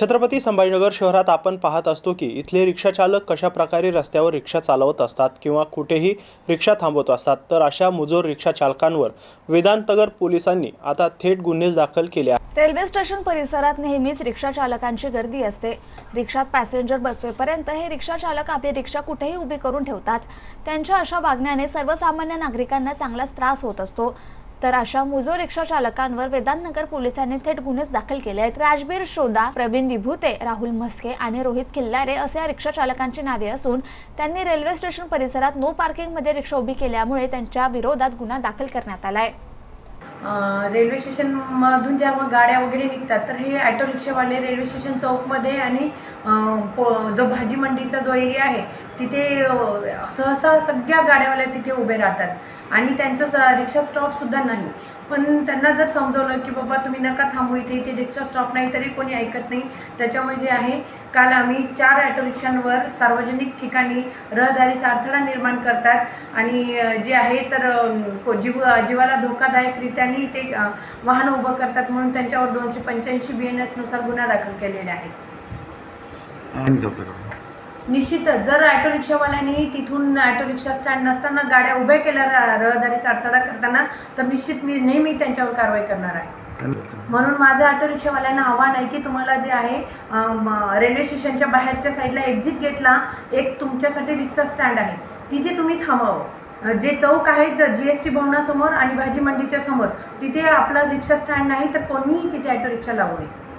छत्रपती संभाजीनगर शहरात आपण पाहत असतो की इथले रिक्षाचालक कशा प्रकारे रस्त्यावर रिक्षा चालवत असतात किंवा कुठेही रिक्षा थांबवत असतात तर अशा मुजोर रिक्षाचालकांवर वेदांतगर पोलिसांनी आता थेट गुन्हे दाखल केले आहेत. रेल्वे स्टेशन परिसरात नेहमीच रिक्षा चालकांची गर्दी असते. रिक्षात पॅसेंजर बसवेपर्यंत हे रिक्षा चालक आपली रिक्षा कुठेही उभी करून ठेवतात. त्यांच्या अशा वागण्याने सर्वसामान्य नागरिकांना चांगलाच त्रास होत असतो. तर अशा मुजो रिक्षा चालकांवर वेदांतनगर पोलिसांनी थेट गुन्हेच दाखल केले आहेत. राजबीर शोदा प्रवीण विभूते राहुल म्हस्के आणि रोहित खिल्लारे असे या रिक्षा चालकांची नावे असून त्यांनी रेल्वे स्टेशन परिसरात नो पार्किंगमध्ये रिक्षा उभी केल्यामुळे त्यांच्या विरोधात गुन्हा दाखल करण्यात आलाय अं, रेल्वे स्टेशनमधून जेव्हा गाड्या वगैरे निघतात तर हे ॲटो रिक्षावाले रेल्वे स्टेशन चौकमध्ये आणि जो भाजी मंडीचा जो एरिया आहे तिथे सहसा सगळ्या गाड्यावाल्या तिथे उभे राहतात. आणि त्यांचं स रिक्षा स्टॉपसुद्धा नाही. पण त्यांना जर समजवलं की बाबा तुम्ही नका थांबू इथे इथे रिक्षा स्टॉप नाही तरी कोणी ऐकत नाही. त्याच्यामुळे जे आहे काल आम्ही चार ॲटो रिक्षांवर सार्वजनिक ठिकाणी रहदारी अडथळा निर्माण करतात. आणि जे आहे तर जीव जीवाला धोकादायकरित्याने ते वाहन उभं करतात. म्हणून त्यांच्यावर दोनशे पंच्याऐंशी बी एन एसनुसार गुन्हा दाखल केलेले आहेत निश्चितच. जर ॲटो रिक्षावाल्यांनी तिथून ॲटो रिक्षा स्टँड नसताना गाड्या उभ्या केल्या र- रहदारीचा अडथळा करताना तर निश्चित मी नेहमी त्यांच्यावर कारवाई करणार आहे. म्हणून माझं ऑटो रिक्षावाल्यांना आव्हान आहे की तुम्हाला जे आहे रेल्वे स्टेशनच्या बाहेरच्या साईडला एक्झिट गेटला एक तुमच्यासाठी रिक्षा स्टँड आहे. तिथे तुम्ही थांबावं. जे चौक आहे जी एस टी भवनासमोर आणि भाजी मंडीच्या समोर तिथे आपला रिक्षा स्टँड नाही तर कोणीही तिथे ऑटो रिक्षा लावू नये.